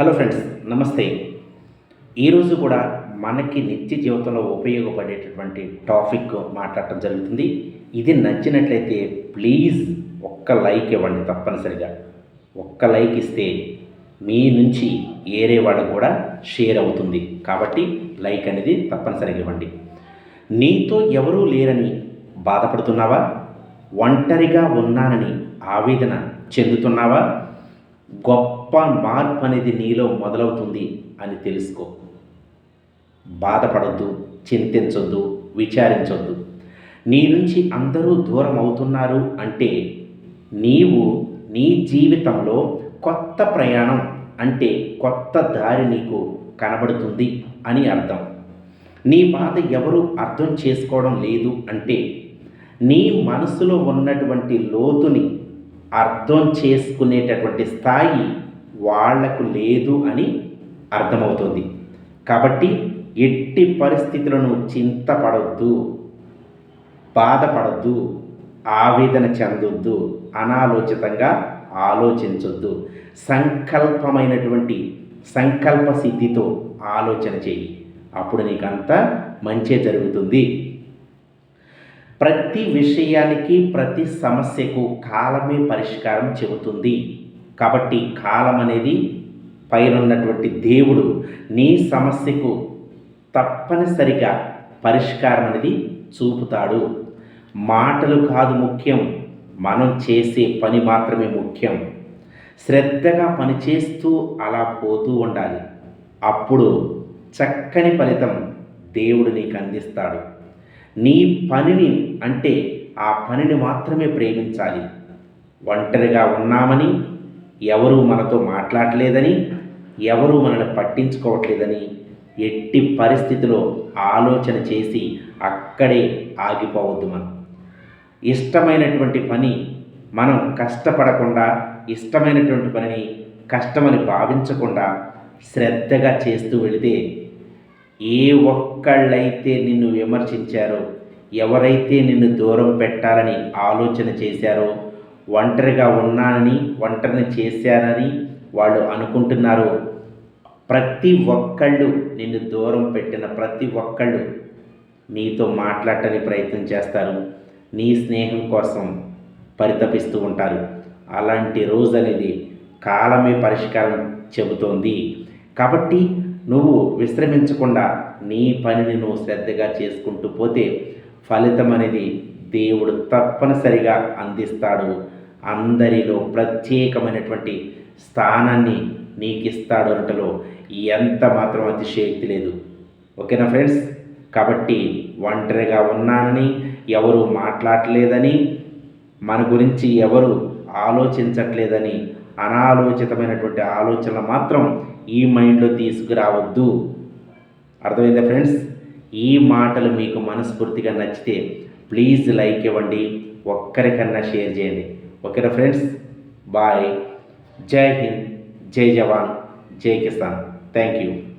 Hello friends నమస్తే. ఈరోజు కూడా మనకి నిత్య జీవితంలో ఉపయోగపడేటటువంటి టాపిక్ మాట్లాడటం జరుగుతుంది. ఇది నచ్చినట్లయితే ప్లీజ్ ఒక్క లైక్ ఇవ్వండి తప్పనిసరిగా. ఒక్క లైక్ ఇస్తే మీ నుంచి ఏరే వాళ్ళకు కూడా షేర్ అవుతుంది. కాబట్టి లైక్ అనేది తప్పనిసరిగా ఇవ్వండి. నీతో ఎవరూ లేరని బాధపడుతున్నావా? ఒంటరిగా ఉన్నానని ఆవేదన చెందుతున్నావా? గొప్ప మార్పు అనేది నీలో మొదలవుతుంది అని తెలుసుకో. బాధపడద్దు చింతించొద్దు విచారించొద్దు. నీ నుంచి అందరూ దూరం అవుతున్నారు అంటే నీవు నీ జీవితంలో కొత్త ప్రయాణం అంటే కొత్త దారి నీకు కనబడుతుంది అని అర్థం. నీ బాధ ఎవరు అర్థం చేసుకోవడం లేదు అంటే నీ మనసులో ఉన్నటువంటి లోతుని అర్థం చేసుకునేటటువంటి స్థాయి వాళ్ళకు లేదు అని అర్థమవుతుంది. కాబట్టి ఎట్టి పరిస్థితులను చింతపడొద్దు బాధపడద్దు ఆవేదన చెందొద్దు అనాలోచితంగా ఆలోచించొద్దు. సంకల్పమైనటువంటి సంకల్ప సిద్ధితో ఆలోచన చేయి అప్పుడు నీకంతా మంచే జరుగుతుంది. ప్రతి విషయానికి ప్రతి సమస్యకు కాలమే పరిష్కారం చెబుతుంది. కాబట్టి కాలం అనేది పైనున్నటువంటి దేవుడు నీ సమస్యకు తప్పనిసరిగా పరిష్కారం అనేది చూపుతాడు. మాటలు కాదు ముఖ్యం మనం చేసే పని మాత్రమే ముఖ్యం. శ్రద్ధగా పనిచేస్తూ అలా పోతూ ఉండాలి. అప్పుడు చక్కని ఫలితం దేవుడు నీకు అందిస్తాడు. నీ పనిని అంటే ఆ పనిని మాత్రమే ప్రేమించాలి. ఒంటరిగా ఉన్నామని ఎవరు మనతో మాట్లాడలేదని ఎవరు మనల్ని పట్టించుకోవట్లేదని ఎట్టి పరిస్థితిలో ఆలోచన చేసి అక్కడే ఆగిపోవద్దు మనం. ఇష్టమైనటువంటి పని మనం కష్టపడకుండా ఇష్టమైనటువంటి పనిని కష్టమని భావించకుండా శ్రద్ధగా చేస్తూ వెళితే ఏ ఒక్కళ్ళైతే నిన్ను విమర్శించారో ఎవరైతే నిన్ను దూరం పెట్టాలని ఆలోచన చేశారో ఒంటరిగా ఉన్నానని ఒంటరిని చేశానని వాళ్ళు అనుకుంటున్నారో ప్రతి ఒక్కళ్ళు నిన్ను దూరం పెట్టిన ప్రతి ఒక్కళ్ళు నీతో మాట్లాడటానికి ప్రయత్నం చేస్తారు. నీ స్నేహం కోసం పరితపిస్తూ ఉంటారు. అలాంటి రోజు అనేది కాలమే పరిష్కారం చెబుతోంది. కాబట్టి నువ్వు విశ్రమించకుండా నీ పనిని నువ్వు శ్రద్ధగా చేసుకుంటూ పోతే ఫలితం అనేది దేవుడు తప్పనిసరిగా అందిస్తాడు. అందరిలో ప్రత్యేకమైనటువంటి స్థానాన్ని నీకు ఇస్తాడు అంటలో ఎంత మాత్రం అతిశయక్తి లేదు. ఓకేనా ఫ్రెండ్స్? కాబట్టి ఒంటరిగా ఉన్నానని ఎవరు మాట్లాడలేదని మన గురించి ఎవరు ఆలోచించట్లేదని అనాలోచితమైనటువంటి ఆలోచనలు మాత్రం ఈ మైండ్లో తీసుకురావద్దు. అర్థమైందా ఫ్రెండ్స్? ఈ మాటలు మీకు మనస్ఫూర్తిగా నచ్చితే ప్లీజ్ లైక్ ఇవ్వండి ఒక్కరికన్నా షేర్ చేయండి. ఓకేనా ఫ్రెండ్స్? బాయ్. జై హింద్. జై జవాన్. జై కిసాన్. Thank you